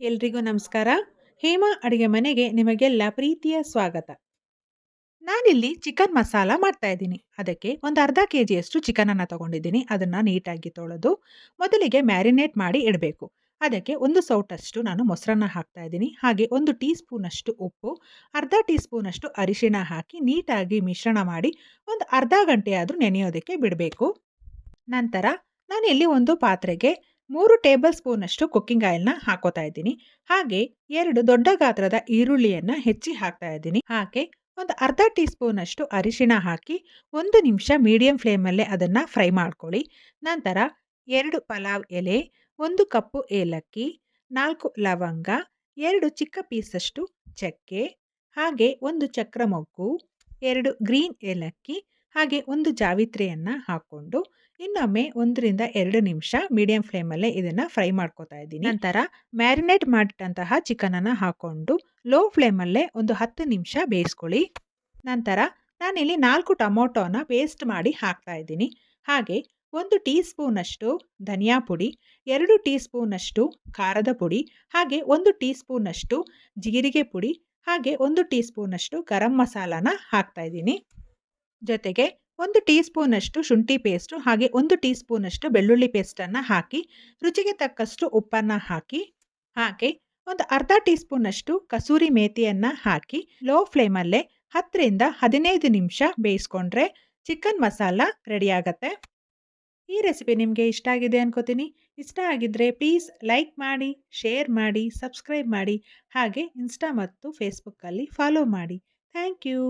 ಎಲ್ರಿಗೂ ನಮಸ್ಕಾರ. ಹೇಮಾ ಅಡುಗೆ ಮನೆಗೆ ನಿಮಗೆಲ್ಲ ಪ್ರೀತಿಯ ಸ್ವಾಗತ. ನಾನಿಲ್ಲಿ ಚಿಕನ್ ಮಸಾಲ ಮಾಡ್ತಾ ಇದ್ದೀನಿ. ಅದಕ್ಕೆ ಒಂದು ಅರ್ಧ ಕೆ ಜಿಯಷ್ಟು ಚಿಕನನ್ನು ತಗೊಂಡಿದ್ದೀನಿ. ಅದನ್ನು ನೀಟಾಗಿ ತೊಳೆದು ಮೊದಲಿಗೆ ಮ್ಯಾರಿನೇಟ್ ಮಾಡಿ ಇಡಬೇಕು. ಅದಕ್ಕೆ ಒಂದು ಸೌಟಷ್ಟು ನಾನು ಮೊಸರನ್ನ ಹಾಕ್ತಾ ಇದ್ದೀನಿ. ಹಾಗೆ ಒಂದು ಟೀ ಸ್ಪೂನಷ್ಟು ಉಪ್ಪು, ಅರ್ಧ ಟೀ ಸ್ಪೂನಷ್ಟು ಅರಿಶಿಣ ಹಾಕಿ ನೀಟಾಗಿ ಮಿಶ್ರಣ ಮಾಡಿ ಒಂದು ಅರ್ಧ ಗಂಟೆಯಾದರೂ ನೆನೆಯೋದಕ್ಕೆ ಬಿಡಬೇಕು. ನಂತರ ನಾನು ಇಲ್ಲಿ ಒಂದು ಪಾತ್ರೆಗೆ ಮೂರು ಟೇಬಲ್ ಸ್ಪೂನಷ್ಟು ಕುಕ್ಕಿಂಗ್ ಆಯಿಲ್ನ ಹಾಕೋತಾ ಇದ್ದೀನಿ. ಹಾಗೆ ಎರಡು ದೊಡ್ಡ ಗಾತ್ರದ ಈರುಳ್ಳಿಯನ್ನು ಹೆಚ್ಚಿ ಹಾಕ್ತಾ ಇದ್ದೀನಿ. ಹಾಗೆ ಒಂದು ಅರ್ಧ ಟೀ ಸ್ಪೂನಷ್ಟು ಅರಿಶಿಣ ಹಾಕಿ ಒಂದು ನಿಮಿಷ ಮೀಡಿಯಂ ಫ್ಲೇಮಲ್ಲೇ ಅದನ್ನು ಫ್ರೈ ಮಾಡ್ಕೊಳ್ಳಿ. ನಂತರ ಎರಡು ಪಲಾವ್ ಎಲೆ, ಒಂದು ಕಪ್ಪು ಏಲಕ್ಕಿ, ನಾಲ್ಕು ಲವಂಗ, ಎರಡು ಚಿಕ್ಕ ಪೀಸಷ್ಟು ಚಕ್ಕೆ, ಹಾಗೆ ಒಂದು ಚಕ್ರ ಮೊಗ್ಗು ಎರಡು ಗ್ರೀನ್ ಏಲಕ್ಕಿ ಹಾಗೆ ಒಂದು ಜಾವಿತ್ರಿಯನ್ನು ಹಾಕ್ಕೊಂಡು ಇನ್ನೊಮ್ಮೆ ಒಂದರಿಂದ ಎರಡು ನಿಮಿಷ ಮೀಡಿಯಂ ಫ್ಲೇಮಲ್ಲೇ ಇದನ್ನು ಫ್ರೈ ಮಾಡ್ಕೋತಾ ಇದ್ದೀನಿ. ನಂತರ ಮ್ಯಾರಿನೇಟ್ ಮಾಡಿಟ್ಟಂತಹ ಚಿಕನನ್ನು ಹಾಕ್ಕೊಂಡು ಲೋ ಫ್ಲೇಮಲ್ಲೇ ಒಂದು ಹತ್ತು ನಿಮಿಷ ಬೇಯಿಸ್ಕೊಳ್ಳಿ. ನಂತರ ನಾನಿಲ್ಲಿ ನಾಲ್ಕು ಟೊಮೊಟೊನ ಪೇಸ್ಟ್ ಮಾಡಿ ಹಾಕ್ತಾ ಇದ್ದೀನಿ. ಹಾಗೆ ಒಂದು ಟೀ ಸ್ಪೂನಷ್ಟು ಧನಿಯಾ ಪುಡಿ ಎರಡು ಟೀ ಸ್ಪೂನಷ್ಟು ಖಾರದ ಪುಡಿ ಹಾಗೆ ಒಂದು ಟೀ ಸ್ಪೂನಷ್ಟು ಜೀರಿಗೆ ಪುಡಿ ಹಾಗೆ ಒಂದು ಟೀ ಸ್ಪೂನಷ್ಟು ಗರಂ ಮಸಾಲಾನ ಹಾಕ್ತಾ ಇದ್ದೀನಿ. ಜೊತೆಗೆ ಒಂದು ಟೀ ಸ್ಪೂನಷ್ಟು ಶುಂಠಿ ಪೇಸ್ಟು ಹಾಗೆ ಒಂದು ಟೀ ಸ್ಪೂನಷ್ಟು ಬೆಳ್ಳುಳ್ಳಿ ಪೇಸ್ಟನ್ನು ಹಾಕಿ, ರುಚಿಗೆ ತಕ್ಕಷ್ಟು ಉಪ್ಪನ್ನು ಹಾಕಿ, ಹಾಗೆ ಒಂದು ಅರ್ಧ ಟೀ ಸ್ಪೂನಷ್ಟು ಕಸೂರಿ ಮೇಥಿಯನ್ನು ಹಾಕಿ, ಲೋ ಫ್ಲೇಮಲ್ಲೇ ಹತ್ತರಿಂದ ಹದಿನೈದು ನಿಮಿಷ ಬೇಯಿಸ್ಕೊಂಡ್ರೆ ಚಿಕನ್ ಮಸಾಲ ರೆಡಿ ಆಗತ್ತೆ. ಈ ರೆಸಿಪಿ ನಿಮಗೆ ಇಷ್ಟ ಆಗಿದೆ ಅನ್ಕೋತೀನಿ. ಇಷ್ಟ ಆಗಿದ್ದರೆ ಪ್ಲೀಸ್ ಲೈಕ್ ಮಾಡಿ, ಶೇರ್ ಮಾಡಿ, ಸಬ್ಸ್ಕ್ರೈಬ್ ಮಾಡಿ ಹಾಗೆ ಇನ್ಸ್ಟಾ ಮತ್ತು ಫೇಸ್ಬುಕ್ಕಲ್ಲಿ ಫಾಲೋ ಮಾಡಿ. Thank you.